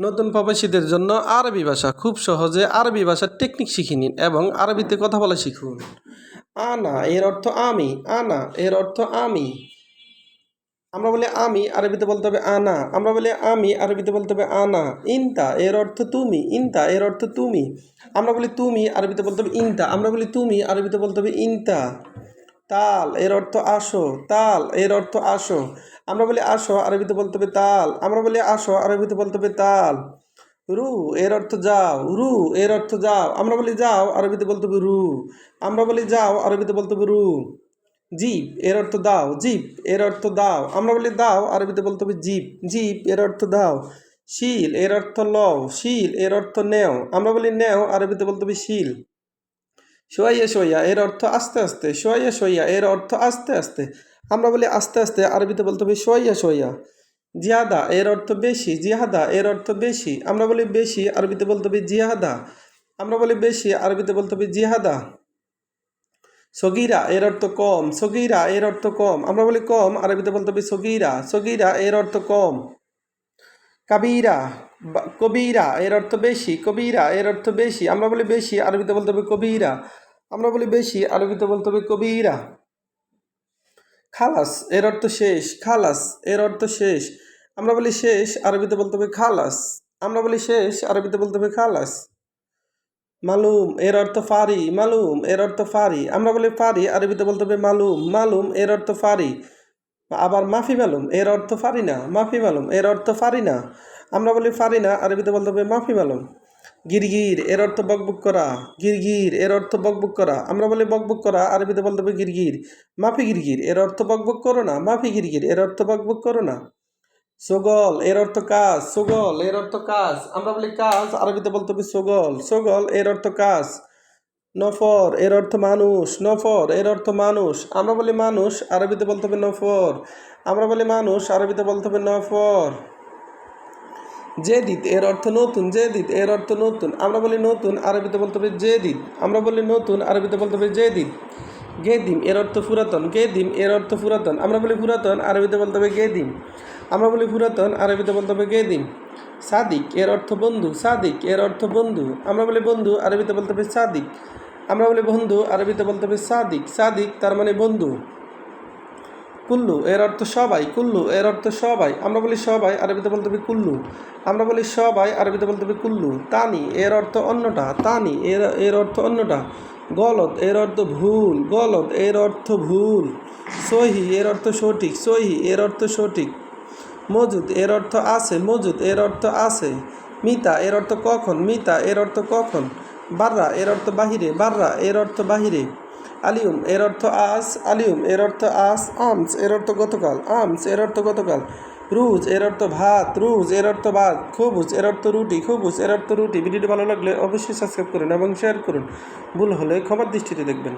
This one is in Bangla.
নতুন প্রবাসীদের জন্য আরবি ভাষা খুব সহজে আরবি ভাষার টেকনিক শিখে নিন এবং আরবিতে কথা বলা শিখুন। আনা, এর অর্থ আমি। আনা, এর অর্থ আমি। আমরা বলি আমি, আরবিতে বলতে হবে আনা। আমরা বলি আমি, আরবিতে বলতে হবে আনা। ইনতা, এর অর্থ তুমি। ইনতা, এর অর্থ তুমি। আমরা বলি তুমি, আরবিতে বলতে হবে ইনতা। আমরা বলি তুমি, আরবিতে বলতে হবে ইনতা। তাল, এর অর্থ আসো, তাল, এর অর্থ আসো। আমরা বলি আসো, আরবিতে বলতে হবে তাল। আমরা বলি আসো, আরবিতে বলতে হবে তাল। রু, এর অর্থ যাও। রু, এর অর্থ যাও। আমরা বলি যাও, আরবিতে বলতে হবে রু। আমরা বলি যাও, আরবিতে বলতে হবে রু। জিপ এর অর্থ দাও। জিপ এর অর্থ দাও। আমরা বলি দাও, আরবিতে বলতে হবে জিপ জিপ এর অর্থ দাও। শিল, এর অর্থ লও। শিল, এর অর্থ নেও। আমরা বলি নেও, আরবিতে বলতে হবে শিল। সোয়াইয়া সোয়া এর অর্থ আস্তে আস্তে সোয়াইয়া সোয়া এর অর্থ আস্তে আস্তে। আমরা বলি আস্তে আস্তে, আরবিতে বলতে হবে সোয়াইয়া সোয়া জিয়াদা এর অর্থ বেশি, জিহাদা এর অর্থ বেশি। আমরা বলি বেশি, আরবিতে বলতে হবে জিহাদা। আমরা বলি বেশি, আরবিতে বলতে হবে জিহাদা। সগিরা এর অর্থ কম, সগিরা এর অর্থ কম। আমরা বলি কম, আরবিতে বলতে হবে সগিরা। সগিরা এর অর্থ কম। কাবিরা কবিরা এর অর্থ বেশি, কবিরা এর অর্থ বেশি। আমরা বলি বেশি, আরবিতে বলতে হবে কবিরা। আমরা বলি বেশি আরবিতে বলতে হবে কবিরা। খালাস, এর অর্থ শেষ, খালাস, এর অর্থ শেষ। আমরা বলি শেষ, আরবিতে বলতে হবে খালাস। আমরা বলি শেষ, আরবিতে বলতে হবে খালাস। মালুম, এর অর্থ ফারি, মালুম, এর অর্থ ফারি। আমরা বলি ফারি, আরবিতে বলতে হবে মালুম মালুম, এর অর্থ ফারি। আবার মাফি মালুম, এর অর্থ ফারি না মাফি মালুম, এর অর্থ ফারি না আমরা বলি ফারি না আরবিতে বলতে হবে মাফি মালুম। গিরগির, এর অর্থ বকবুক করা। গিরগির, এর অর্থ বকবুক করা। আমরা বলি বকবুক করা, আরবিতে বলতে হবে গিরগির। মাফি গিরগির, এর অর্থ বকবুক করো না। মাফি গিরগির, এর অর্থ বকবুক করো না। সোগল, এর অর্থ কাজ। সোগল, এর অর্থ কাজ। আমরা বলি কাজ, আরবিতে বলতে হবে সোগল। সোগল, এর অর্থ কাজ। নফর, এর অর্থ মানুষ। নফর, এর অর্থ মানুষ। আমরা বলি মানুষ, আরবিতে বলতে হবে নফর। আমরা বলি মানুষ, আরবিতে বলতে হবে নফর। জেদিত, এর অর্থ নতুন, জেদিত, এর অর্থ নতুন। আমরা বলি নতুন, আরবিতে বলতে হবে জেদিত। আমরা বলি নতুন, আরবিতে বলতে হবে জেদিত। গেদিম, এর অর্থ পুরাতন। গেদিম, এর অর্থ পুরাতন। আমরা বলি পুরাতন, আরবিতে বলতে হবে গেদিম। আমরা বলি পুরাতন, আরবিতে বলতে হবে গেদিম। সাদিক, এর অর্থ বন্ধু। সাদিক, এর অর্থ বন্ধু। আমরা বলি বন্ধু, আরবিতে বলতে হবে সাদিক। আমরা বলি বন্ধু, আরবিতে বলতে হবে সাদিক। সাদিক, তার মানে বন্ধু। কুল্লু এর অর্থ সবাই কুল্লু এর অর্থ সবাই আমরা বলি সবাই আরবিতে বলতে হবে কুল্লু আমরা বলি সবাই আরবিতে বলতে হবে কুল্লু তানি এর অর্থ অন্যটা তানি এর এর অর্থ অন্যটা গলত এর অর্থ ভুল গলত এর অর্থ ভুল সহি এর অর্থ সঠিক সহি এর অর্থ সঠিক মজুদ এর অর্থ আছে মজুদ এর অর্থ আছে মিতা এর অর্থ কখন মিতা এর অর্থ কখন বাররা এর অর্থ বাহিরে বাররা এর অর্থ বাহিরে আলিউম, এর অর্থ আস, আলিউম, এর অর্থ আস, আমস, এর অর্থ গতকাল, আমস, এর অর্থ গতকাল, রুজ, এর অর্থ ভাত, রুজ, এর অর্থ ভাত, খবুজ, এর অর্থ রুটি, খবুজ, এর অর্থ রুটি। ভিডিওটি ভালো লাগলে অবশ্যই সাবস্ক্রাইব করুন এবং শেয়ার করুন। ভুল হলে ক্ষমার দৃষ্টিতে দেখবেন।